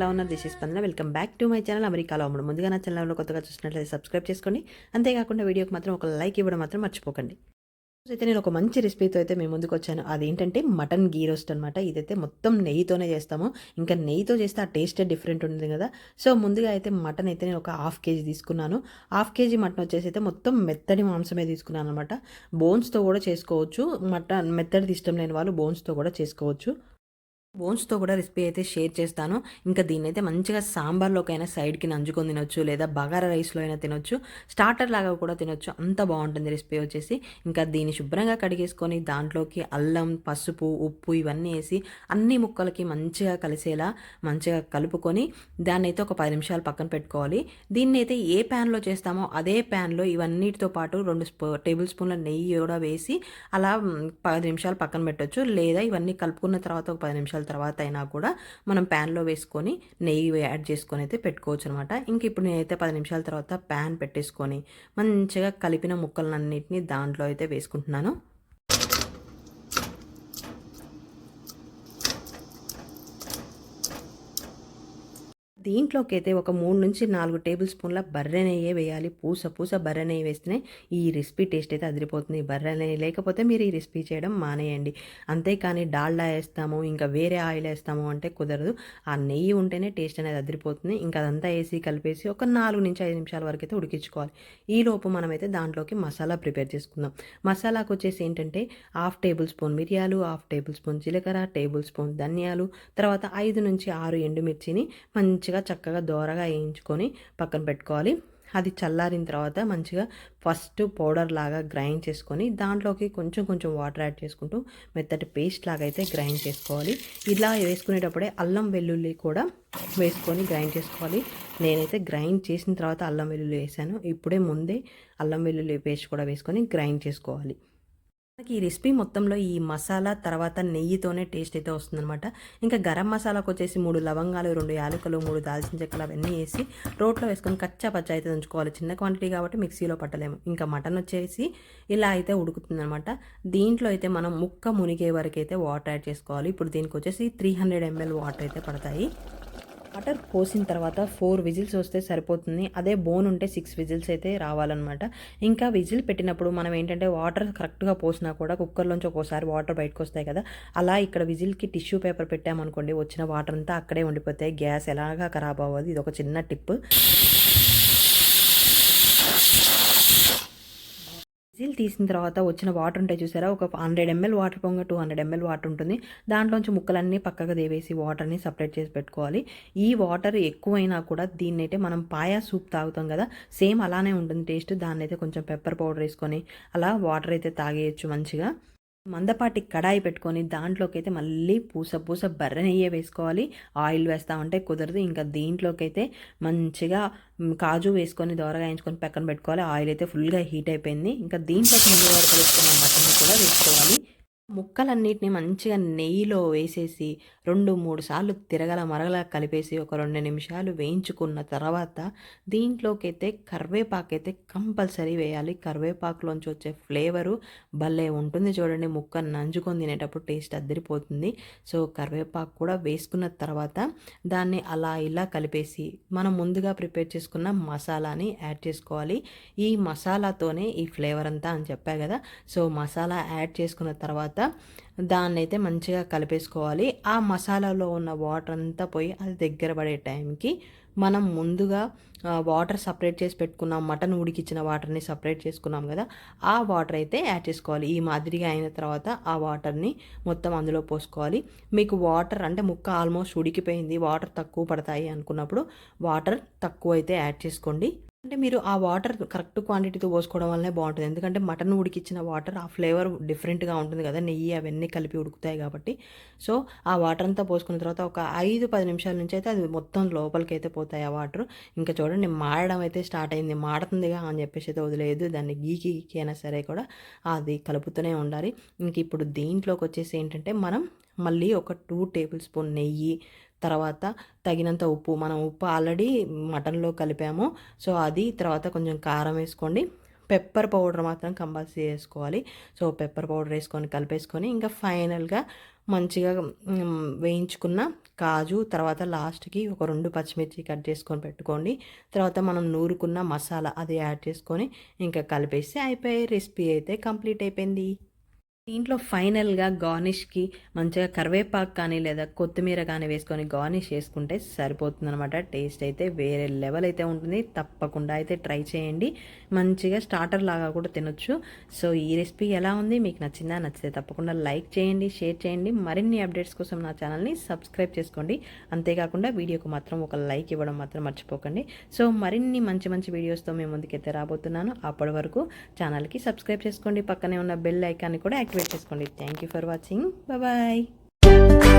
ఎలా ఉన్నారు this is Spandana welcome back to my channel అమెరికాలో అమ్ముడు. ముందుగా నా ఛానల్లో కొత్తగా చూసినట్లయితే సబ్స్క్రైబ్ చేసుకోండి అంతేకాకుండా వీడియోకి మాత్రం ఒక లైక్ ఇవ్వడం మాత్రం మర్చిపోకండి. అయితే నేను ఒక మంచి రెసిపీతో అయితే మేము ముందుకు వచ్చాను. అదేంటంటే మటన్ గీ రోస్ట్ అనమాట ఇదైతే మొత్తం నెయ్యితోనే చేస్తాము. ఇంకా నెయ్యితో చేస్తే ఆ టేస్టే డిఫరెంట్ ఉంటుంది కదా. సో ముందుగా అయితే మటన్ అయితే నేను ఒక హాఫ్ కేజీ తీసుకున్నాను. హాఫ్ కేజీ మటన్ వచ్చేసి అయితే మొత్తం మెత్తడి మాంసమే తీసుకున్నాను అనమాట బోన్స్తో కూడా చేసుకోవచ్చు. మటన్ మెత్తడిది ఇష్టం లేని వాళ్ళు బోన్స్తో కూడా చేసుకోవచ్చు. బోన్స్తో కూడా రెసిపీ అయితే షేర్ చేస్తాను. ఇంకా దీన్ని అయితే మంచిగా సాంబార్లోకైనా సైడ్కి నంచుకొని తినొచ్చు లేదా బగారా రైస్లో అయినా తినొచ్చు. స్టార్టర్ లాగా కూడా తినొచ్చు. అంత బాగుంటుంది రెసిపీ వచ్చేసి. ఇంకా దీన్ని శుభ్రంగా కడిగేసుకొని దాంట్లోకి అల్లం పసుపు ఉప్పు ఇవన్నీ వేసి అన్ని ముక్కలకి మంచిగా కలిసేలా మంచిగా కలుపుకొని దాన్ని అయితే ఒక పది నిమిషాలు పక్కన పెట్టుకోవాలి. దీన్ని అయితే ఏ ప్యాన్లో చేస్తామో అదే ప్యాన్లో ఇవన్నిటితో పాటు రెండు స్పూ టేబుల్ స్పూన్ల నెయ్యి కూడా వేసి అలా పది నిమిషాలు పక్కన పెట్టొచ్చు. లేదా ఇవన్నీ కలుపుకున్న తర్వాత ఒక పది నిమిషాలు తర్వాత అయినా కూడా మనం ప్యాన్లో వేసుకొని నెయ్యి యాడ్ చేసుకొని అయితే పెట్టుకోవచ్చు అనమాట ఇంక ఇప్పుడు నేనైతే పది నిమిషాల తర్వాత ప్యాన్ పెట్టేసుకొని మంచిగా కలిపిన ముక్కలన్నింటినీ దాంట్లో అయితే వేసుకుంటున్నాను. దీంట్లోకి అయితే ఒక మూడు నుంచి నాలుగు టేబుల్ స్పూన్ల బర్రె నెయ్యి వేయాలి. పూస పూస బర్రె నెయ్యి వేస్తేనే ఈ రెసిపీ టేస్ట్ అయితే అదిరిపోతుంది. బర్రె నెయ్యి లేకపోతే మీరు ఈ రెసిపీ చేయడం మానేయండి. అంతేకాని డాల్డా వేస్తాము ఇంకా వేరే ఆయిల్ వేస్తాము అంటే కుదరదు. ఆ నెయ్యి ఉంటేనే టేస్ట్ అనేది అదిరిపోతుంది. ఇంకా అదంతా వేసి కలిపేసి ఒక నాలుగు నుంచి ఐదు నిమిషాల వరకు అయితే ఉడికించుకోవాలి. ఈ లోపు మనమైతే దాంట్లోకి మసాలా ప్రిపేర్ చేసుకుందాం. మసాలాకు వచ్చేసి ఏంటంటే హాఫ్ టేబుల్ స్పూన్ మిరియాలు హాఫ్ టేబుల్ స్పూన్ జీలకర్ర టేబుల్ స్పూన్ ధనియాలు తర్వాత ఐదు నుంచి ఆరు ఎండుమిర్చిని మంచి మంచిగా చక్కగా దోరగా వేయించుకొని పక్కన పెట్టుకోవాలి. అది చల్లారిన తర్వాత మంచిగా ఫస్ట్ పౌడర్ లాగా గ్రైండ్ చేసుకొని దాంట్లోకి కొంచెం కొంచెం వాటర్ యాడ్ చేసుకుంటూ మెత్తటి పేస్ట్ లాగా అయితే గ్రైండ్ చేసుకోవాలి. ఇలా వేసుకునేటప్పుడే అల్లం వెల్లుల్లి కూడా వేసుకొని గ్రైండ్ చేసుకోవాలి. నేనైతే గ్రైండ్ చేసిన తర్వాత అల్లం వెల్లుల్లి వేసాను. ఇప్పుడే ముందే అల్లం వెల్లుల్లి పేస్ట్ కూడా వేసుకొని గ్రైండ్ చేసుకోవాలి. మనకి ఈ రెసిపీ మొత్తంలో ఈ మసాలా తర్వాత నెయ్యితోనే టేస్ట్ అయితే వస్తుందన్నమాట. ఇంకా గరం మసాలాకు వచ్చేసి మూడు లవంగాలు రెండు యాలకులు మూడు దాల్చిన చెక్కలు అవన్నీ వేసి రోట్లో వేసుకొని కచ్చా పచ్చా అయితే ఉంచుకోవాలి చిన్న క్వాంటిటీ కాబట్టి మిక్సీలో పట్టలేము. ఇంకా మటన్ వచ్చేసి ఇలా అయితే ఉడుకుతుందన్నమాట. దీంట్లో అయితే మనం ముక్క మునిగే వరకు అయితే వాటర్ యాడ్ చేసుకోవాలి. ఇప్పుడు దీనికి వచ్చేసి త్రీ హండ్రెడ్ ఎంఎల్ వాటర్ అయితే పడతాయి. వాటర్ పోసిన తర్వాత ఫోర్ విజిల్స్ వస్తే సరిపోతుంది. అదే బోన్ ఉంటే సిక్స్ విజిల్స్ అయితే రావాలన్నమాట. ఇంకా విజిల్ పెట్టినప్పుడు మనం ఏంటంటే వాటర్ కరెక్ట్గా పోసినా కూడా కుక్కర్లోంచి ఒక్కోసారి వాటర్ బయటకు వస్తాయి కదా. అలా ఇక్కడ విజిల్కి టిష్యూ పేపర్ పెట్టామనుకోండి వచ్చిన వాటర్ అంతా అక్కడే ఉండిపోతాయి. గ్యాస్ ఎలాగా ఖరాబ్ అవ్వదు. ఇది ఒక చిన్న టిప్. తీసిన తర్వాత వచ్చిన వాటర్ ఉంటాయి చూసారా? ఒక హండ్రెడ్ ఎంఎల్ వాటర్ పొంగ టూ హండ్రెడ్ ఎంఎల్ వాటర్ ఉంటుంది. దాంట్లోంచి ముక్కలన్నీ పక్కగా దేవేసి వాటర్ని సపరేట్ చేసి పెట్టుకోవాలి. ఈ వాటర్ ఎక్కువైనా కూడా దీన్ని అయితే మనం పాయా సూప్ తాగుతాం కదా? సేమ్ అలానే ఉంటుంది టేస్ట్ దాన్ని అయితే కొంచెం పెప్పర్ పౌడర్ వేసుకొని అలా వాటర్ అయితే తాగేయచ్చు మంచిగా. మందపాటి కడాయి పెట్టుకొని దాంట్లోకైతే మళ్ళీ పూస పూస బర్రె నెయ్యి వేసుకోవాలి. ఆయిల్ వేస్తామంటే కుదరదు. ఇంకా దీంట్లోకైతే మంచిగా కాజు వేసుకొని దోరగాయించుకొని పక్కన పెట్టుకోవాలి. ఆయిల్ అయితే ఫుల్గా హీట్ అయిపోయింది. ఇంకా దీంట్లోకి ముందు వరకు వేసుకున్న మటన్ కూడా వేసుకోవాలి. ముక్కలన్నిటిని మంచిగా నెయ్యిలో వేసేసి రెండు మూడు సార్లు తిరగల మరగల కలిపేసి ఒక రెండు నిమిషాలు వేయించుకున్న తర్వాత దీంట్లోకైతే కరివేపాకు అయితే కంపల్సరీ వేయాలి. కరివేపాకులోంచి వచ్చే ఫ్లేవరు భలే ఉంటుంది చూడండి. ముక్క నంజుకొని తినేటప్పుడు టేస్ట్ అద్దరిపోతుంది. సో కరివేపాకు కూడా వేసుకున్న తర్వాత దాన్ని అలా ఇలా కలిపేసి మనం ముందుగా ప్రిపేర్ చేసుకున్న మసాలాని యాడ్ చేసుకోవాలి. ఈ మసాలాతోనే ఈ ఫ్లేవర్ అంతా అని చెప్పా కదా. సో మసాలా యాడ్ చేసుకున్న తర్వాత దాన్ని అయితే మంచిగా కలిపేసుకోవాలి. ఆ మసాలాలో ఉన్న వాటర్ అంతా పోయి అది దగ్గర పడే టైంకి మనం ముందుగా వాటర్ సపరేట్ చేసి పెట్టుకున్నాం. మటన్ ఉడికిచ్చిన వాటర్ని సపరేట్ చేసుకున్నాం కదా ఆ వాటర్ అయితే యాడ్ చేసుకోవాలి. ఈ మాదిరిగా అయిన తర్వాత ఆ వాటర్ని మొత్తం అందులో పోసుకోవాలి. మీకు వాటర్ అంటే ముక్క ఆల్మోస్ట్ ఉడికిపోయింది వాటర్ తక్కువ పడతాయి అనుకున్నప్పుడు వాటర్ తక్కువ అయితే యాడ్ చేసుకోండి. అంటే మీరు ఆ వాటర్ కరెక్ట్ క్వాంటిటీతో పోసుకోవడం వల్లనే బాగుంటుంది. ఎందుకంటే మటన్ ఉడికిచ్చిన వాటర్ ఆ ఫ్లేవర్ డిఫరెంట్గా ఉంటుంది కదా నెయ్యి అవన్నీ కలిపి ఉడుకుతాయి కాబట్టి. సో ఆ వాటర్ అంతా పోసుకున్న తర్వాత ఒక ఐదు పది నిమిషాల నుంచి అయితే అది మొత్తం లోపలికి అయితే పోతాయి ఆ వాటర్. ఇంకా చూడండి మాడడం అయితే స్టార్ట్ అయింది. మాడుతుందిగా అని చెప్పేసి అయితే వదిలేదు. దాన్ని గీకి అయినా సరే కూడా అది కలుపుతూనే ఉండాలి. ఇంక ఇప్పుడు దీంట్లోకి వచ్చేసి ఏంటంటే మనం మళ్ళీ ఒక టూ టేబుల్ స్పూన్ నెయ్యి తర్వాత తగినంత ఉప్పు మనం ఉప్పు ఆల్రెడీ మటన్లో కలిపాము. సో అది తర్వాత కొంచెం కారం వేసుకోండి. పెప్పర్ పౌడర్ మాత్రం కంపల్సరీ వేసుకోవాలి. సో పెప్పర్ పౌడర్ వేసుకొని కలిపేసుకొని ఇంకా ఫైనల్గా మంచిగా వేయించుకున్న కాజు తర్వాత లాస్ట్కి ఒక రెండు పచ్చిమిర్చి కట్ చేసుకొని పెట్టుకోండి. తర్వాత మనం నూరుకున్న మసాలా అది యాడ్ చేసుకొని ఇంకా కలిపేస్తే అయిపోయి రెసిపీ అయితే కంప్లీట్ అయిపోయింది. దీంట్లో ఫైనల్గా గార్నిష్కి మంచిగా కరివేపాకు కానీ లేదా కొత్తిమీర కానీ వేసుకొని గార్నిష్ చేసుకుంటే సరిపోతుందనమాట టేస్ట్ అయితే వేరే లెవెల్ అయితే ఉంటుంది. తప్పకుండా అయితే ట్రై చేయండి. మంచిగా స్టార్టర్ లాగా కూడా తినొచ్చు. సో ఈ రెసిపీ ఎలా ఉంది? మీకు నచ్చిందా? నచ్చితే తప్పకుండా లైక్ చేయండి షేర్ చేయండి. మరిన్ని అప్డేట్స్ కోసం నా ఛానల్ని సబ్స్క్రైబ్ చేసుకోండి. అంతేకాకుండా వీడియోకి మాత్రం ఒక లైక్ ఇవ్వడం మాత్రం మర్చిపోకండి. సో మరిన్ని మంచి మంచి వీడియోస్తో మేము ముందుకైతే రాబోతున్నాను. అప్పటి వరకు ఛానల్కి సబ్స్క్రైబ్ చేసుకోండి. పక్కనే ఉన్న బెల్ ఐకాన్ని కూడా activate subscribe. Thank you for watching. Bye bye.